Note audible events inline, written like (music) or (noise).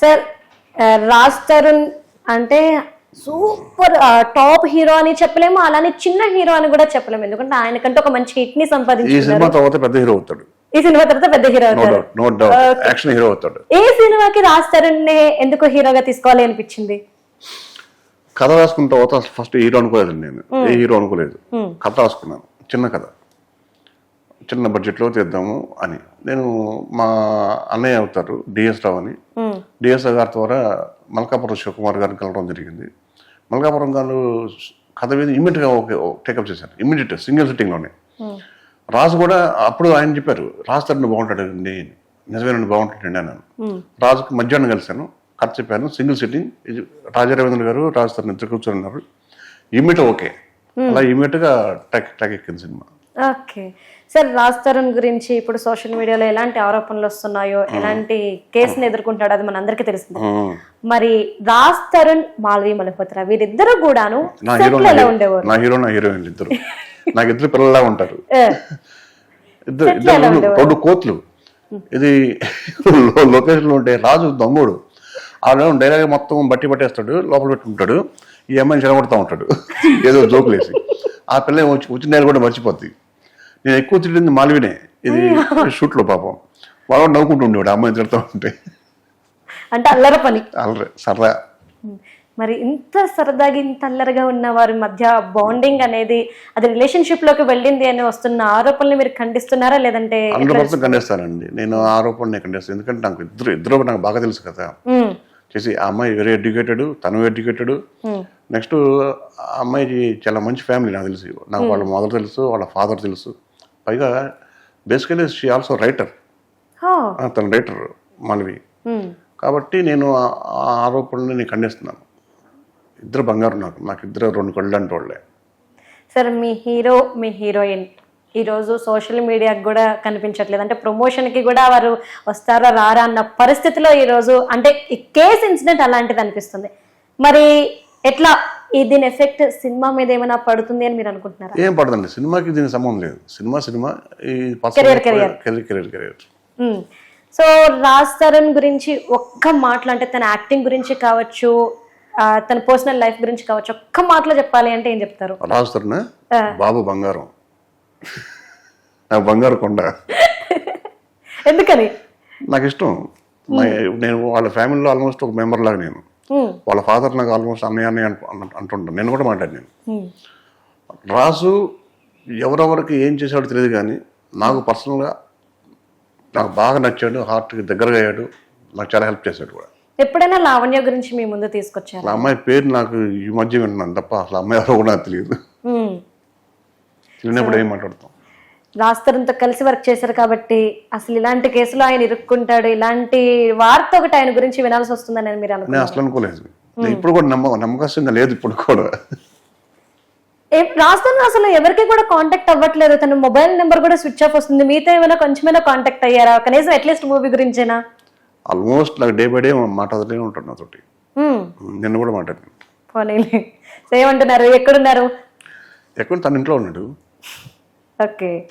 Sir Raj Tarun అంటే super top hero అని చెప్పలేము అలానే చిన్న హీరో అని కూడా చెప్పలేము. ఎందుకంటే ఆయనకంటే ఒక మంచి హిట్ని ఈ సంపాదించుకున్నారు. సినిమా తర్వాత పెద్ద హీరో అవుతాడు. ఈ సినిమా తర్వాత పెద్ద hero doubt no doubt action hero అవుతాడు. ఏ సినిమాకి రాజ్ తరుణ్ నే ఎందుకు హీరోగా తీసుకోవాలి అనిపించింది? కథ రాసుకున్న తర్వాత అసలు ఫస్ట్ హీరో అనుకోలేదు నేను. ఏ హీరో అనుకోలేదు. కథ రాసుకున్నాను. చిన్న కథ. చిన్న బడ్జెట్లో తీద్దాము అని. నేను మా అన్నయ్య అవుతారు డిఎస్ రావు అని. డిఎస్ రావు గారి ద్వారా మల్కాపురం శివకుమార్ గారిని కలవడం జరిగింది. మల్కాపురం గారు కథ మీద ఇమ్మీడియట్గా ఓకే టేకప్ చేశారు. ఇమ్మీడియట్ సింగిల్ సిట్టింగ్లోనే. రాజు కూడా అప్పుడు ఆయన చెప్పారు రాజు తరుణ్ బాగుంటాడండి నిజమేనండి బాగుంటాడండి అన్నాను. రాజుకి మధ్యాహ్నం కలిశాను కథ చెప్పాను సింగిల్ సిట్టింగ్ ఇది రాజా రవీంద్ర గారు రాజు తరుణ్ ఇద్దరు కూర్చొని ఉన్నారు. Immediate okay. అలా ఇమ్మీడియట్గా టక్ టక్ ఎక్కింది cinema. Okay. Sir Raj Tarun గురించి ఇప్పుడు సోషల్ మీడియాలో ఎలాంటి ఆరోపణలు వస్తున్నాయో ఎలాంటి కేసుని ఎదుర్కొంటాడో అది మన అందరికీ తెలిసింది. మరి రాజ్ తరుణ్ మాల్వి మలహోత్రా వీరిద్దరు కూడాను ఎలా ఉండేవారు? నా హీరో నా హీరోయిన్ ఇద్దరు. నాకు ఇద్దరు పిల్లలా ఉంటారు. ఇద్దరు? రెండు కోట్లు ఇది లొకేషన్లో ఉంటే రాజు దమ్ముడు. ఆడ డైలాగ్ మొత్తం బట్టి పట్టేస్తాడు లోపల పెట్టుకుంటాడు ఈ అమ్మాయిని చెడగొడతా ఉంటాడు. ఏదో జోకులేసి. ఆ పిల్ల వచ్చి వచ్చిన నేల కూడా మర్చిపోద్ది. నేను ఎక్కువ తిట్టింది మాల్వినే. ఇది షూట్లో పాపం. వాడు కూడా నవ్వుకుంటూ ఉండేవాడు ఆ అమ్మాయిని తిడతా ఉంటే. అంటే అల్లర పని. అల్లరి సరదా. మరి ఇంత సరదాగా ఇంత అల్లరిగా ఉన్న వారి మధ్య బాండింగ్ అనేది అది రిలేషన్షిప్లోకి వెళ్ళింది అని వస్తున్న ఆరోపణలు మీరు ఖండిస్తున్నారా? లేదంటే హండ్రెడ్ ఖండిస్తానండి. నేను ఆ ఆరోపణ నేను ఖండిస్తాను. ఎందుకంటే నాకు ఇద్దరు ఇద్దరు నాకు బాగా తెలుసు కదా. చేసి ఆ అమ్మాయి వెరీ ఎడ్యుకేటెడ్ తను ఎడ్యుకేటెడ్ నెక్స్ట్ ఆ అమ్మాయికి చాలా మంచి ఫ్యామిలీ నాకు తెలుసు. నాకు వాళ్ళ మదర్ తెలుసు వాళ్ళ ఫాదర్ తెలుసు. పైగా బేసికలీ షీ ఆల్సో రైటర్ తన రైటర్ మానవి కాబట్టి నేను ఆ ఆరోపణని నేను ఖండిస్తున్నాను. ఇద్దరు బంగారు నాకు. నాకు ఇద్దరు రెండు కళ్ళు అంటే వాళ్ళే. సరే మీ హీరో మీ హీరోయిన్. ఈరోజు సోషల్ మీడియాకి కూడా కనిపించట్లేదు. అంటే ప్రమోషన్కి కూడా వారు వస్తారా రారా అన్న పరిస్థితిలో ఈరోజు అంటే ఈ కేస్ ఇన్సిడెంట్ అలాంటిది అనిపిస్తుంది. మరి ఎట్లా దీని ఎఫెక్ట్ సినిమా మీద ఏమైనా పడుతుంది అని మీరు అనుకుంటున్నారా? ఏం పడదండి. సినిమాకి దీనికి సంబంధం లేదు. సినిమా సినిమా ఈ. Career career career. So Raj Tarun గురించి ఒక్క మాటలు అంటే తన యాక్టింగ్ గురించి కావచ్చు తన పర్సనల్ లైఫ్ గురించి కావచ్చు ఒక్క మాటలో చెప్పాలి అంటే ఏం చెప్తారు? రాజుతున్న ఆ. బాబు బంగారం. నాకు బంగారు కొండ. (laughs) ఎందుకని? నాకు ఇష్టం. నా- నేను వాళ్ళ ఫ్యామిలీలో ఆల్మోస్ట్ ఒక మెంబర్ లాగా నేను. వాళ్ళ ఫాదర్ నాకు ఆల్మోస్ట్ అన్నయ్య అన్నయ్య అంటు- అంటు- అంటుంటాను నేను కూడా మాట్లాడాను మ్మ్. రాజు ఎవరెవరికి ఏం చేశాడో తెలియదు కానీ నాకు పర్సనల్గా నాకు బాగా నచ్చాడు హార్ట్కి దగ్గరగా అయ్యాడు నాకు చాలా హెల్ప్ చేశాడు కూడా. ఎప్పుడైనా లావణ్య గురించి మీ ముందు తీసుకొచ్చారు? అమ్మాయి పేరు నాకు ఈ మధ్య వింటున్నాను తప్ప అసలు అమ్మాయి ఎవరో కూడా తెలియదు. విన్నప్పుడు ఏం మాట్లాడతాం? రాజ్ తరుణ్తో కలిసి వర్క్ చేశారు కాబట్టి అసలు ఇలాంటి కేసులో ఆయన ఇరుక్కుంటాడు ఇలాంటి వార్త ఒకటి ఆయన గురించి వినాల్సి వస్తుందని మీరు నేను అసలు అనుకోలేదు. ఇప్పుడు కూడా నమ్మ లేదు ఇప్పుడు కూడా. తరుణ్ అసలు ఎవరికి కూడా కాంటాక్ట్ అవ్వట్లేదు. తన మొబైల్ నెంబర్ కూడా స్విచ్ ఆఫ్ వస్తుంది. మీతో ఏమైనా కొంచెమైనా కాంటాక్ట్ అయ్యారా? కనీసం అట్లీస్ట్ మూవీ గురించేనా? ఆల్మోస్ట్ నాకు డే బై డే మాట్లాడుతూనే ఉంటాడు నాతోటి. నిన్న కూడా మాట్లాడాను. పోనీలే. ఏమంటున్నారు ఎక్కడున్నారు? ఎక్కడ తన ఇంట్లో ఉన్నాడు. ఓకే.